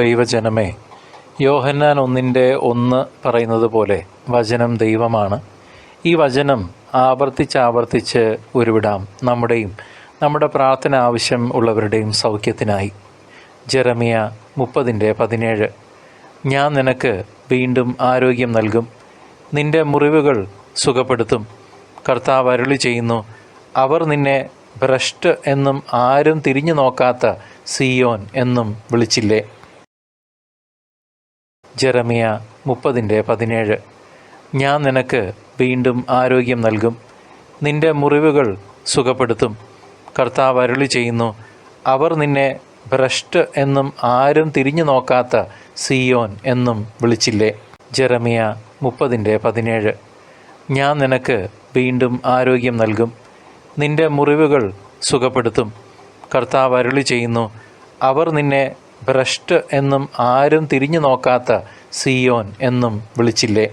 ദൈവജനമേ യോഹന്നാൻ ഒന്നിന്റെ ഒന്ന് പറയുന്നത് പോലെ വചനം ദൈവമാണ്. ഈ വചനം ആവർത്തിച്ചാവർത്തിച്ച് ഉരുവിടാം. നമ്മുടെയും നമ്മുടെ പ്രാർത്ഥന ആവശ്യം ഉള്ളവരുടെയും സൗഖ്യത്തിനായി. ജെറമിയ മുപ്പതിന്റെ പതിനേഴ്. ഞാൻ നിനക്ക് വീണ്ടും ആരോഗ്യം നൽകും. നിന്റെ മുറിവുകൾ സുഖപ്പെടുത്തും. കർത്താവ് അരുളി ചെയ്യുന്നു അവർ നിന്നെ ഭ്രഷ്ട് എന്നും ആരും തിരിഞ്ഞു നോക്കാത്ത സിയോൻ എന്നും വിളിച്ചില്ലേ? ജെറമിയ മുപ്പതിന്റെ പതിനേഴ്. ഞാൻ നിനക്ക് വീണ്ടും ആരോഗ്യം നൽകും. നിന്റെ മുറിവുകൾ സുഖപ്പെടുത്തും. കർത്താവ് അരുളി ചെയ്യുന്നു അവർ നിന്നെ ഭ്രഷ്ട് എന്നും ആരും തിരിഞ്ഞു നോക്കാത്ത സിയോൻ എന്നും വിളിച്ചില്ലേ? ജെറമിയ മുപ്പതിന്റെ പതിനേഴ്. ഞാൻ നിനക്ക് വീണ്ടും ആരോഗ്യം നൽകും. നിന്റെ മുറിവുകൾ സുഖപ്പെടുത്തും. കർത്താവ് അരുളി ചെയ്യുന്നു അവർ നിന്നെ ഭ്രഷ്ട് എന്നും ആരും തിരിഞ്ഞു നോക്കാത്ത സിയോൻ എന്നും വിളിച്ചില്ലേ?